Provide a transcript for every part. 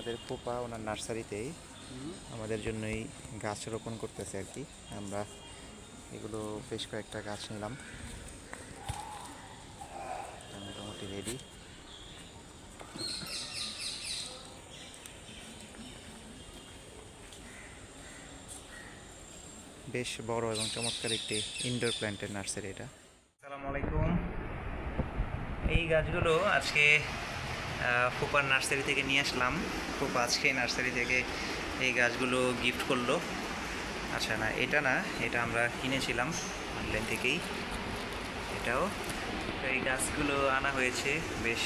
আমাদের পোপা ওনার নার্সারিতেই আমাদের জন্যই গাছ রোপণ করতেছে আর কি। আমরা এগুলো বেশ কয়েকটা গাছ নিলাম। মোটামুটি রেডি বেশ বড় এবং চমৎকার একটি ইনডোর প্ল্যান্টের নার্সারি এটা। আসসালামু আলাইকুম। এই গাছগুলো আজকে ফুপার নার্সারি থেকে নিয়ে আসলাম। ফুপা আজকে নার্সারি থেকে এই গাছগুলো গিফট করল। আচ্ছা না, এটা না, এটা আমরা কিনেছিলাম অনলাইন থেকেই। এটাও। এই গাছগুলো আনা হয়েছে, বেশ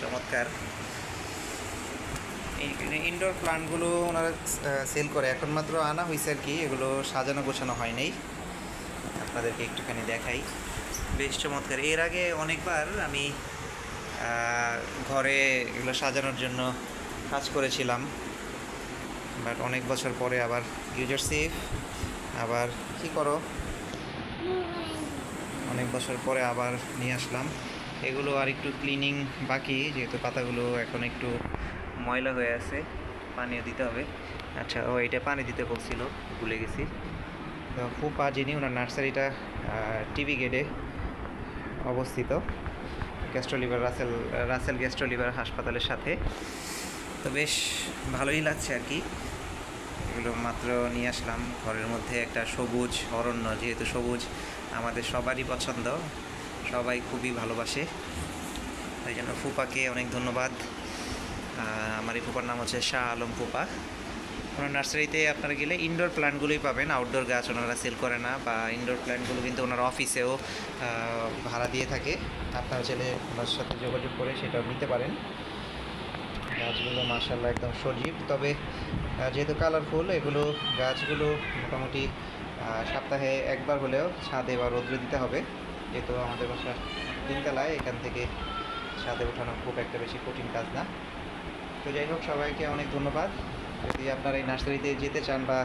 চমৎকার। ইনডোর প্লান্টগুলো ওনারা সেল করে। এখন মাত্র আনা হয়েছে আর কি, এগুলো সাজানো গোছানো হয় নাই। আপনাদেরকে একটুখানি দেখাই। বেশ চমৎকার। এর আগে অনেকবার আমি ঘরে এগুলো সাজানোর জন্য কাজ করেছিলাম। বাট অনেক বছর পরে আবার ইউজার সেফ আবার কি করো? অনেক বছর পরে আবার নিয়ে আসলাম। এগুলো আর একটু ক্লিনিং বাকি, যেহেতু পাতাগুলো এখন একটু ময়লা হয়ে আছে, পানিও দিতে হবে। আচ্ছা ও এটা পানি দিতে বলছিল, ভুলে গেছি। ফুপা যিনি, ওনার নার্সারিটা টিভি গেটে অবস্থিত। গ্যাস্ট্রোলিভার রাসেল রাসেল গ্যাস্ট্রোলিভার হাসপাতালের সাথে। তো বেশ ভালোই লাগছে আর কি। এগুলো মাত্র নিয়ে আসলাম। ঘরের মধ্যে একটা সবুজ অরণ্য, যেহেতু সবুজ, আমাদের সবারই পছন্দ। সবাই খুবই ভালোবাসে। তাই জন্য ফুপাকে অনেক ধন্যবাদ। আমার এই ফুপার নাম হচ্ছে শাহ আলম ফুপা। ওনার নার্সারিতে আপনারা গেলে ইনডোর প্ল্যান্টগুলোই পাবেন। আউটডোর গাছ ওনারা সেল করে না বা ইনডোর প্ল্যান্টগুলো কিন্তু ওনার অফিসেও ভাড়া দিয়ে থাকে। আপনারা চাইলে ওনার সাথে যোগাযোগ করে সেটাও নিতে পারেন। গাছগুলো মার্শাল্লাহ একদম সজীব। তবে যেহেতু কালারফুল এগুলো গাছগুলো মোটামুটি সপ্তাহে একবার হলেও ছাদে বা রৌদ্রে দিতে হবে। যেহেতু আমাদের বাসা তিনতলায়, এখান থেকে ছাদে ওঠানো খুব একটা বেশি কঠিন কাজ না। তো যাই হোক, সবাইকে অনেক ধন্যবাদ। যদি আপনারা এই নার্সারিতে যেতে চান বা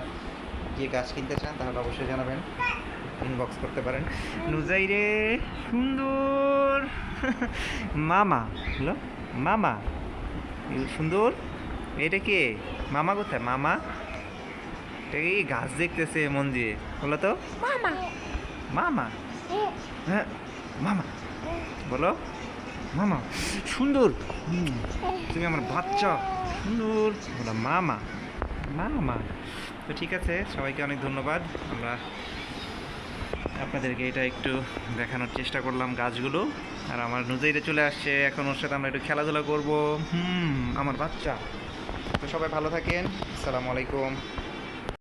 গিয়ে গাছ কিনতে চান তাহলে অবশ্যই জানাবেন। ইনবক্স করতে পারেন। নুজাই রে সুন্দর। মামা হলো মামা সুন্দর। এটা কে? মামা কোথায়? মামা? এটা কি গাছ দেখতেছে মন দিয়ে বলো তো। মামা। মামা? হ্যাঁ মামা। বলো। মামা, সুন্দর। তুমি আমার বাচ্চা, সুন্দর। বলো, মামা। মামা। তো ঠিক আছে, সবাইকে অনেক ধন্যবাদ। আমরা আপনাদেরকে এটা একটু দেখানোর চেষ্টা করলাম গাছগুলো। আর আমার নুজাইরে চলে আসছে, এখন ওর সাথে আমরা একটু খেলাধুলা করব। হুম, আমার বাচ্চা। তো সবাই ভালো থাকেন। আসসালামু আলাইকুম।